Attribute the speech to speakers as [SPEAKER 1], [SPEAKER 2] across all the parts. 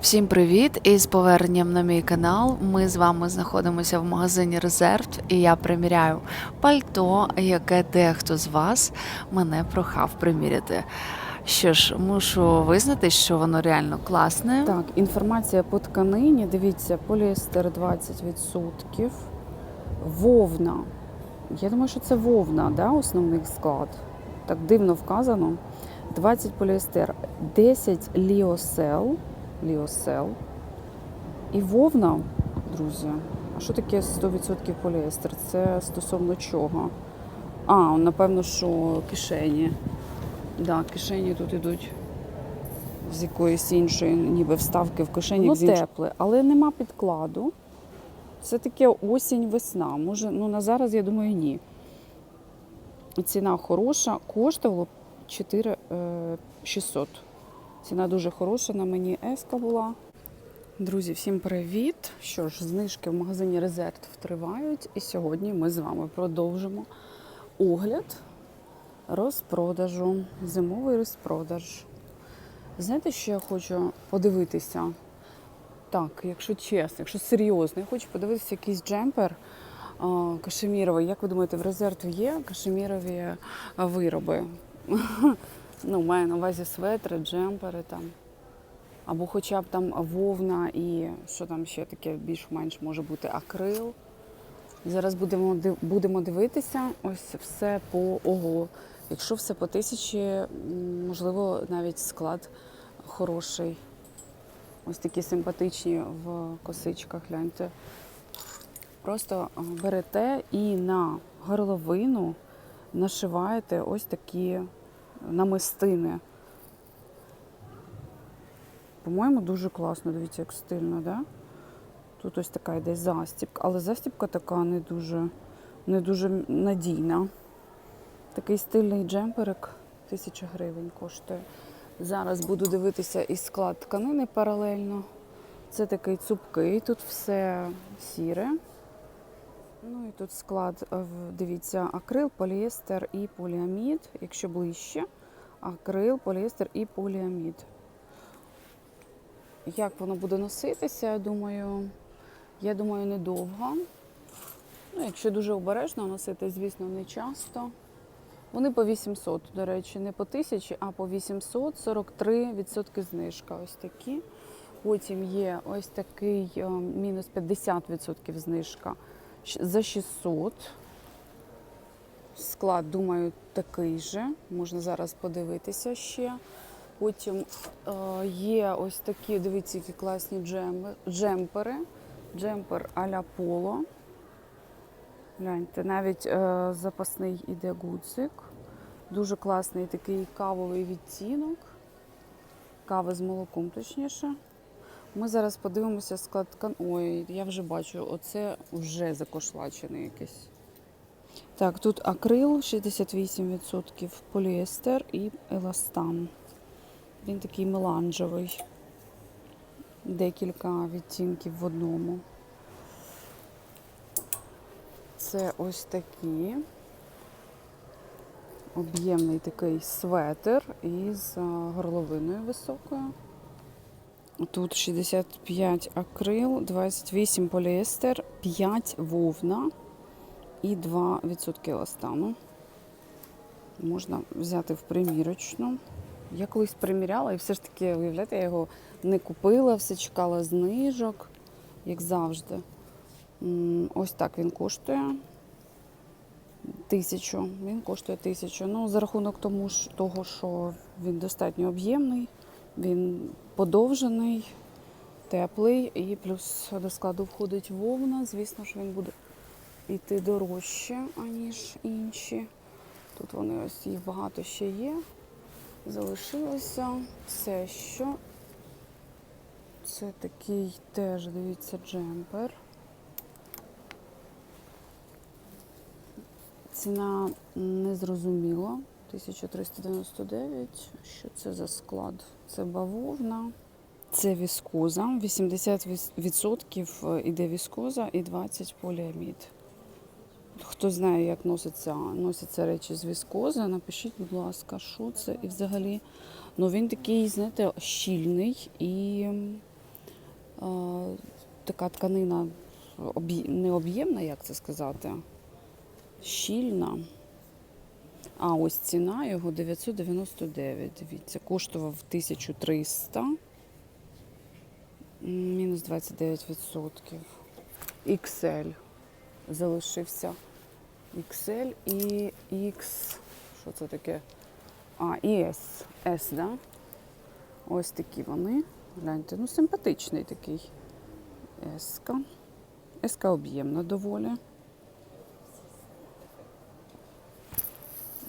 [SPEAKER 1] Всім привіт! І з поверненням на мій канал. Ми з вами знаходимося в магазині Резерв, і я приміряю пальто, яке дехто з вас мене прохав приміряти. Що ж, мушу визнати, що воно реально класне.
[SPEAKER 2] Так, інформація по тканині. Дивіться, поліестер 20%. Вовна. Я думаю, що це вовна, да, основний склад. Так дивно вказано. 20 поліестер, 10 ліосел. Ліосел. І вовна, друзі. А що таке 100% поліестер? Це стосовно чого? А, напевно, що кишені. Да, кишені тут ідуть з якоїсь іншої, ніби вставки в кишені.
[SPEAKER 1] Ну,
[SPEAKER 2] тепле, але нема підкладу. Це таке осінь-весна. Може, ну на зараз я думаю, ні. Ціна хороша, коштувало 4 е, 600. Ціна дуже хороша, на мені еска була. Друзі, всім привіт! Що ж, знижки в магазині Резерв тривають. І сьогодні ми з вами продовжимо огляд розпродажу, зимовий розпродаж. Знаєте, що я хочу подивитися? Так, якщо чесно, якщо серйозно, я хочу подивитися якийсь джемпер кашеміровий. Як ви думаєте, в резерв є кашемірові вироби? Ну, маю на увазі светри, джемпери там. Або хоча б там вовна і що там ще таке більш-менш може бути акрил. Зараз будемо будемо дивитися ось все по ого. Якщо все по тисячі, можливо, навіть склад хороший. Ось такі симпатичні в косичках, гляньте. Просто берете і на горловину нашиваєте ось такі намистини. По-моєму, дуже класно, дивіться, як стильно, да? Тут ось така йде застібка, але застібка така не дуже, не дуже надійна. Такий стильний джемперик, тисяча гривень коштує. Зараз буду дивитися і склад тканини паралельно. Це такий цупкий, тут все сіре. Ну і тут склад, е, дивіться, акрил, поліестер і поліамід. Якщо ближче, акрил, поліестер і поліамід. Як воно буде носитися, я думаю, я думаю, недовго. Ну, якщо дуже обережно носити, звісно, не часто. Вони по 800, до речі, не по 1000, а по 800, 43% знижка. Ось такі. Потім є ось такий е, мінус 50% знижка за 600. Склад, думаю, такий же. Можна зараз подивитися ще. Потім е, є ось такі, дивіться, які класні джемпери. Джемпер а-ля поло. Гляньте, навіть е, запасний іде гудзик. Дуже класний такий кавовий відтінок. Кави з молоком, точніше. Ми зараз подивимося склад ткан. Ой, я вже бачу, оце вже закошлачений якийсь. Так, тут акрил 68%, поліестер і еластан. Він такий меланжевий. Декілька відтінків в одному. Це ось такі. Об'ємний такий светр із горловиною високою. Тут 65 акрил, 28 поліестер, 5 вовна і 2% еластану. Можна взяти в примірочну. Я колись приміряла і все ж таки, уявляєте, я його не купила, все чекала знижок, як завжди. Ось так він коштує. Тисячу. Він коштує тисячу. Ну, за рахунок тому, того, що він достатньо об'ємний, він подовжений, теплий, і плюс до складу входить вовна. Звісно ж, він буде йти дорожче, аніж інші. Тут вони ось їх багато ще є. Залишилося. Це що? Це такий теж, дивіться, джемпер. Ціна незрозуміла. 1399. Що це за склад? Це бавовна. Це віскоза. 80% іде віскоза і 20 поліамід. Хто знає, як носиться, носяться речі з віскози, напишіть, будь ласка, що це і взагалі. Ну він такий, знаєте, щільний і така тканина не об'ємна, як це сказати, щільна. А ось ціна його 999. Дивіться, коштував 1300. Мінус 29%. XL залишився. XL і X. Що це таке? А, і S. S, да? Ось такі вони. Гляньте, ну симпатичний такий. Еска. Еска об'ємна доволі.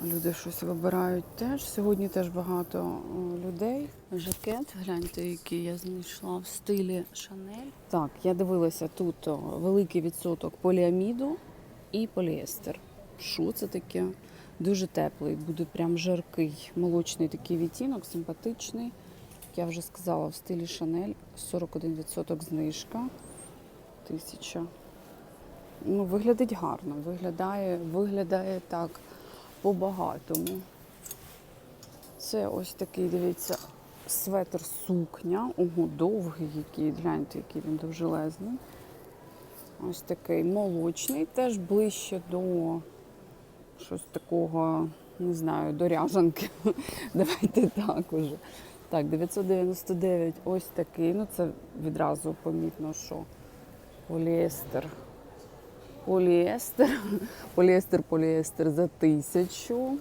[SPEAKER 2] Люди щось вибирають теж. Сьогодні теж багато людей. Жакет, гляньте, який я знайшла в стилі Шанель. Так, я дивилася тут великий відсоток поліаміду і поліестер. Що це таке? Дуже теплий, буде прям жаркий, молочний такий відтінок, симпатичний. Як я вже сказала, в стилі Шанель 41% знижка. Тисяча. Ну, виглядить гарно, виглядає, виглядає так по-багатому. Це ось такий, дивіться, светр сукня. Ого, довгий який, гляньте, який він довжелезний. Ось такий молочний, теж ближче до щось такого, не знаю, до ряжанки. Давайте так уже. Так, 999 ось такий. Ну, це відразу помітно, що поліестер. Поліестер. Поліестер, поліестер за тисячу.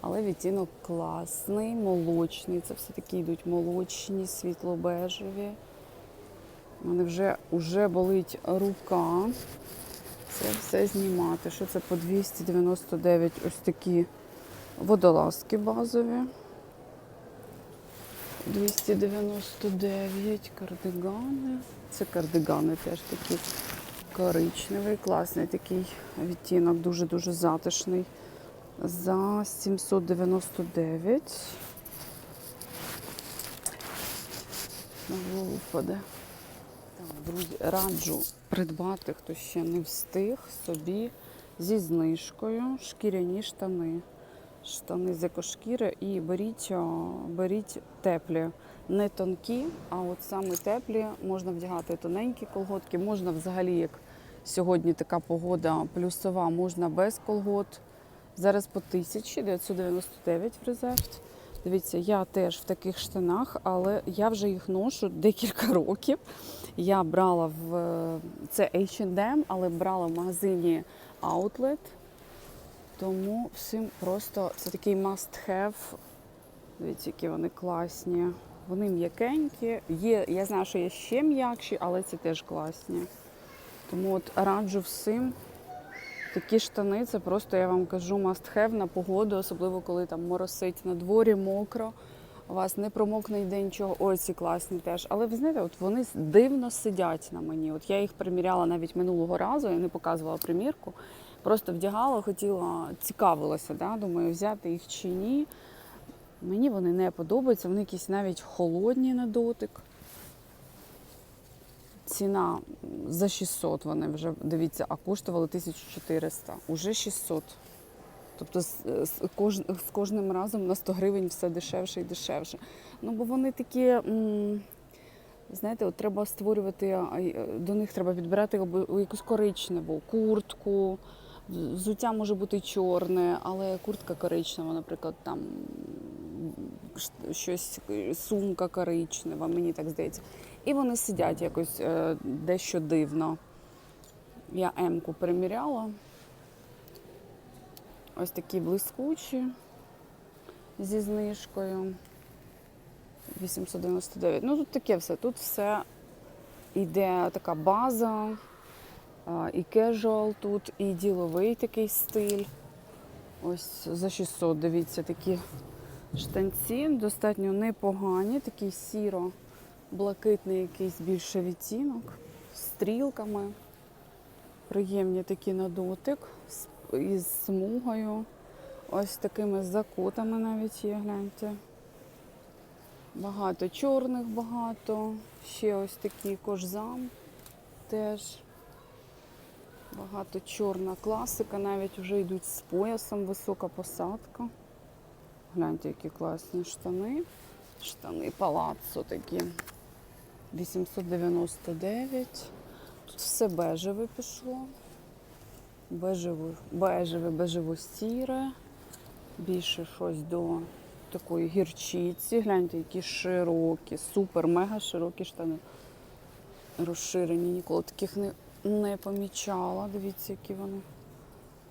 [SPEAKER 2] Але відтінок класний, молочний. Це все таки йдуть молочні, світло-бежеві. У мене вже, вже болить рука. Це все знімати. Що це по 299 ось такі водолазки базові. 299 кардигани. Це кардигани теж такі коричневий, класний такий відтінок, дуже-дуже затишний. За 799. На голову. Так, друзі, раджу придбати, хто ще не встиг собі зі знижкою шкіряні штани. Штани з екошкіри і беріть, беріть теплі, не тонкі, а от саме теплі можна вдягати тоненькі колготки, можна взагалі, як сьогодні така погода плюсова, можна без колгот. Зараз по 1999 в резерв. Дивіться, я теж в таких штанах, але я вже їх ношу декілька років. Я брала в це H&M, але брала в магазині Outlet. Тому всім просто це такий must have. Дивіться, які вони класні. Вони м'якенькі. Є, я знаю, що є ще м'якші, але ці теж класні. Тому от раджу всім. Такі штани це просто, я вам кажу, must have на погоду, особливо коли там моросить на дворі, мокро. У вас не промокне йде нічого. Ой, ці класні теж. Але ви знаєте, от вони дивно сидять на мені. От я їх приміряла навіть минулого разу, я не показувала примірку. Просто вдягала, хотіла, цікавилася, да? думаю, взяти їх чи ні. Мені вони не подобаються, вони якісь навіть холодні на дотик. Ціна за 600 вони вже, дивіться, а коштували 1400. Уже 600. Тобто з, кож, з кожним разом на 100 гривень все дешевше і дешевше. Ну, бо вони такі, знаєте, от треба створювати, е, до них треба підбирати якусь коричневу, куртку. Взуття може бути чорне, але куртка коричнева, наприклад, там щось, е, сумка коричнева, мені так здається. І вони сидять якось е, дещо дивно. Я М-ку приміряла. Ось такі блискучі зі знижкою. 899. Ну тут таке все. Тут все йде така база, і кежуал тут, і діловий такий стиль. Ось за 600, дивіться, такі штанці, достатньо непогані, такий сіро-блакитний якийсь більше відтінок, стрілками. Приємні такі на дотик, із смугою. Ось такими закотами навіть є, гляньте. Багато чорних, багато. Ще ось такі кожзам теж. Багато чорна класика, навіть вже йдуть з поясом, висока посадка. Гляньте, які класні штани. Штани палаццо такі. 899. Тут все бежеве пішло. Бежеве, бежеве, бежево-сіре. Більше щось до такої гірчиці. Гляньте, які широкі, супер, мега широкі штани. Розширені, ніколи таких не, не помічала. Дивіться, які вони.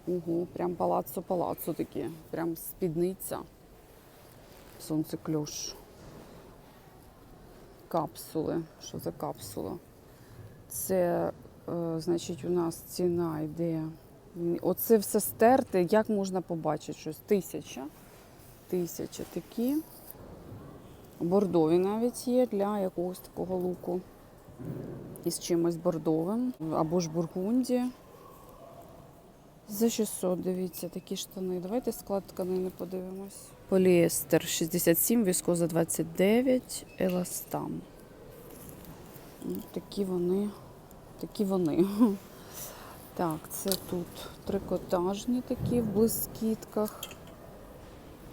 [SPEAKER 2] Ого, прям палаццо-палаццо такі. Прям спідниця. Сонцекльош. Капсули. Що за капсула? Це, е, значить, у нас ціна йде. Оце все стерте, як можна побачити щось? Тисяча. Тисяча такі. Бордові навіть є для якогось такого луку. Із чимось бордовим. Або ж бургунді. За 600, дивіться, такі штани. Давайте склад тканини подивимось. Поліестер 67, віскоза 29, еластан. Ну, Такі вони. Такі вони. Так, це тут трикотажні такі в блискітках.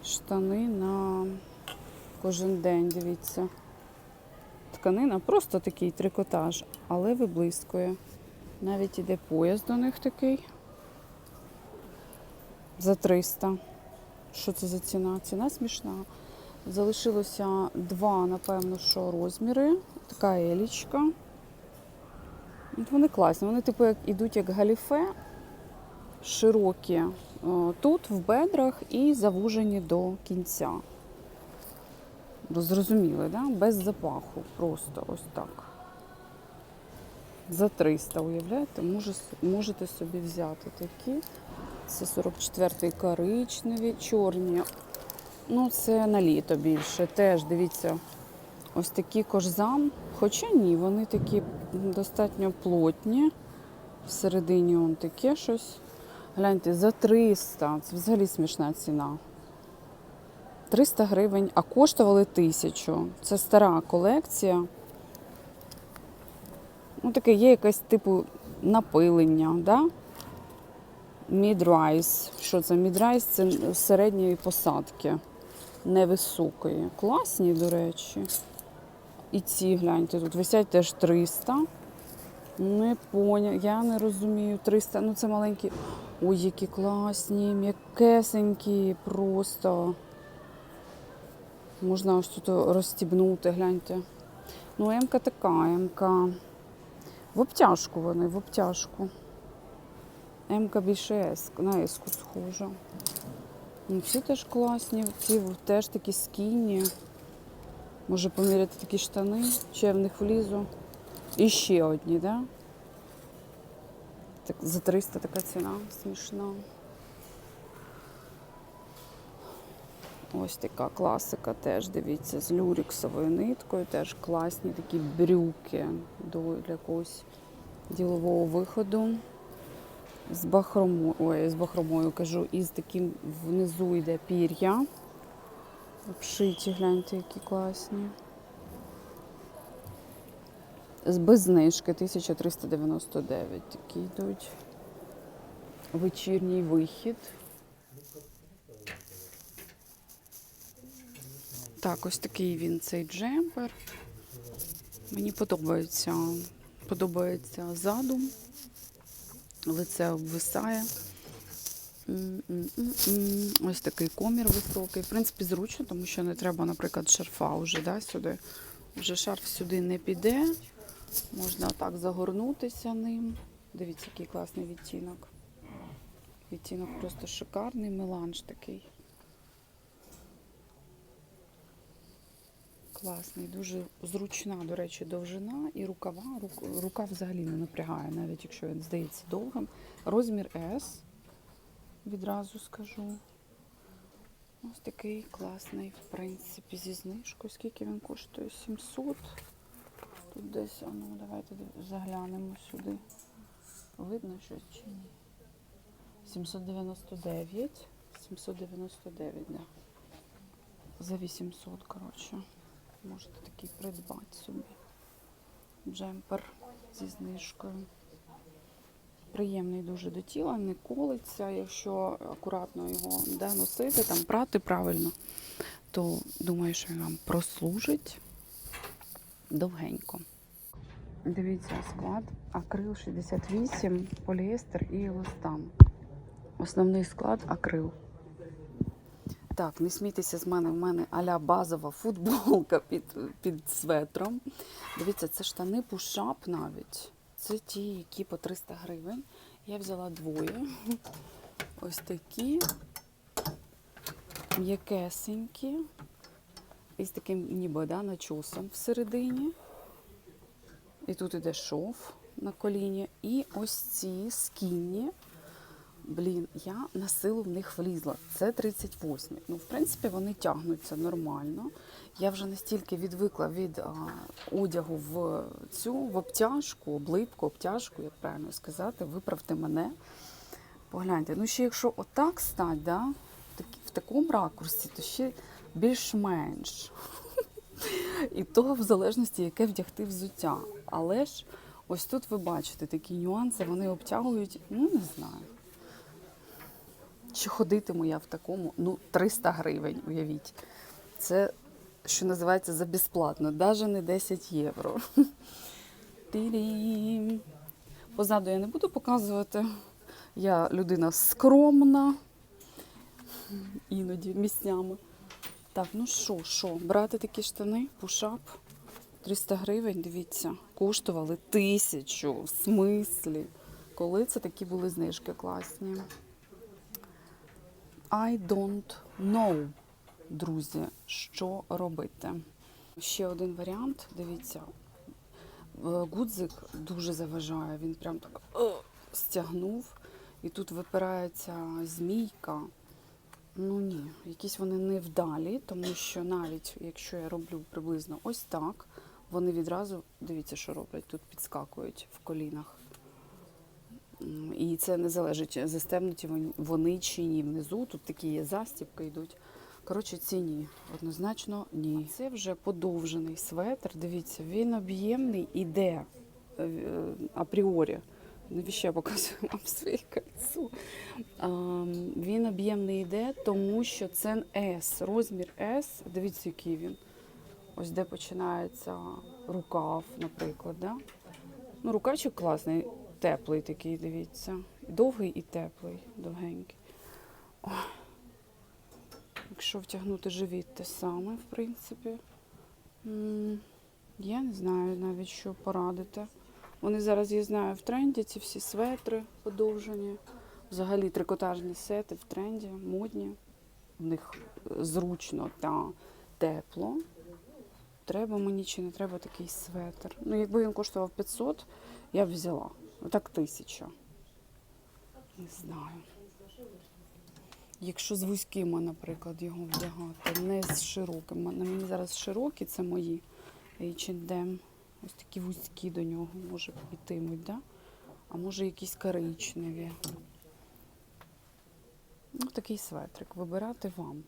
[SPEAKER 2] Штани на кожен день, дивіться. Тканина просто такий трикотаж, але виблискує. Навіть іде пояс до них такий. За 300. Що це за ціна? Ціна смішна. Залишилося два, напевно, що розміри. Така елічка. Вони класні. Вони, типу, як ідуть як галіфе, широкі тут, в бедрах, і завужені до кінця. Зрозуміли, да? без запаху. Просто ось так. За 300, уявляєте, можете собі взяти такі. Це 44-й коричневі, чорні. Ну, це на літо більше. Теж дивіться, ось такі кожзам. Хоча ні, вони такі достатньо плотні. Всередині он таке щось. Гляньте, за 300. Це взагалі смішна ціна. 300 гривень, а коштували 1000. Це стара колекція. Ну, таке є якесь типу напилення, да? Мідрайс. Що це? Мідрайс це середньої посадки, невисокої. Класні, до речі. І ці, гляньте, тут висять теж 300. Не поняв, я не розумію. 300, ну це маленькі. Ой, які класні, м'якесенькі, просто. Можна ось тут розстібнути, гляньте. Ну, М-ка така, М-ка. В обтяжку вони, в обтяжку. М-ка більше С, на С-ку схожа. Ну, ці теж класні, ці теж такі скінні. Може поміряти такі штани, чи я в них влізу. І ще одні, да? Так, за 300 така ціна смішна. Ось така класика теж, дивіться, з люріксовою ниткою, теж класні такі брюки для якогось ділового виходу. З бахромою, ой, з бахромою кажу, і з таким внизу йде пір'я. Обшиті, гляньте, які класні. З без знижки 1399 такі йдуть. Вечірній вихід. Так, ось такий він цей джемпер. Мені подобається, подобається задум. Лице обвисає. Ось такий комір високий. В принципі, зручно, тому що не треба, наприклад, шарфа вже да, сюди. Вже шарф сюди не піде. Можна отак загорнутися ним. Дивіться, який класний відтінок. Відтінок просто шикарний, меланж такий. Класний, дуже зручна, до речі, довжина і рукава. Рук- Рука взагалі не напрягає, навіть якщо він здається довгим. Розмір S, відразу скажу. Ось такий класний, в принципі, зі знижкою. Скільки він коштує? 700. Тут десь, а ну давайте заглянемо сюди. Видно щось чи ні? 799. 799, да. За 800, коротше. Можете такий придбати собі. Джемпер зі знижкою. Приємний дуже до тіла, не колиться. Якщо акуратно його да, носити, там прати правильно, то думаю, що він вам прослужить довгенько. Дивіться, склад акрил 68, поліестер і еластан. Основний склад акрил. Так, не смійтеся з мене, в мене аля базова футболка під, під светром. Дивіться, це штани пушап навіть. Це ті, які по 300 гривень. Я взяла двоє. Ось такі м'якесенькі. І з таким ніби да, начосом всередині. І тут іде шов на коліні. І ось ці скінні. Блін, я на силу в них влізла. Це 38. Ну, в принципі, вони тягнуться нормально. Я вже настільки відвикла від а, одягу в цю в обтяжку, облипку, обтяжку, як правильно сказати, виправте мене. Погляньте, ну ще якщо отак стать, да, в, такому ракурсі, то ще більш-менш. І то в залежності, яке вдягти взуття. Але ж ось тут ви бачите такі нюанси, вони обтягують, ну не знаю. Чи ходитиму я в такому? Ну, 300 гривень, уявіть. Це, що називається, за безплатно, навіть не 10 євро. Позаду я не буду показувати. Я людина скромна, іноді місцями. Так, ну що, що, брати такі штани, пушап, 300 гривень, дивіться, коштували тисячу, в смислі. Коли це такі були знижки класні. I don't know, друзі, що робити. Ще один варіант, дивіться, е, гудзик дуже заважає, він прям так е, стягнув, і тут випирається змійка. Ну ні, якісь вони невдалі, тому що навіть якщо я роблю приблизно ось так, вони відразу, дивіться, що роблять, тут підскакують в колінах. І це не залежить, застебнуті вони чи ні внизу. Тут такі є застібки йдуть. Коротше, ці ні. Однозначно ні. Це вже подовжений светр. Дивіться, він об'ємний іде е, апріорі. Навіщо я показую вам своє кольцо? Він об'ємний йде, тому що це S, розмір S. Дивіться, який він. Ось де починається рукав, наприклад. Да? Ну, рукавчик класний, теплий такий, дивіться. Довгий і теплий, довгенький. Ой. Якщо втягнути живіт, те саме, в принципі. Я не знаю навіть, що порадити. Вони зараз, я знаю, в тренді ці всі светри подовжені. Взагалі трикотажні сети в тренді, модні. В них е, зручно та тепло. Треба мені чи не треба такий светр. Ну, якби він коштував 500, я б взяла. Отак тисяча. Не знаю. Якщо з вузькими, наприклад, його вдягати, не з широкими. На мені зараз широкі, це мої H&M. Ось такі вузькі до нього, може, йтимуть, да? а може якісь коричневі. Ну, такий светрик. Вибирати вам.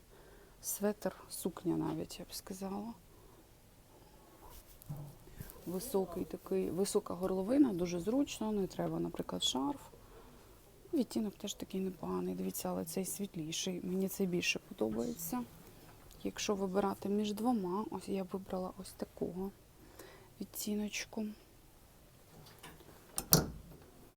[SPEAKER 2] Светр, сукня навіть, я б сказала. Високий такий, висока горловина, дуже зручно, не треба, наприклад, шарф. Відтінок теж такий непоганий. Дивіться, але цей світліший. Мені це більше подобається. Якщо вибирати між двома, ось я вибрала ось такого відтіночку.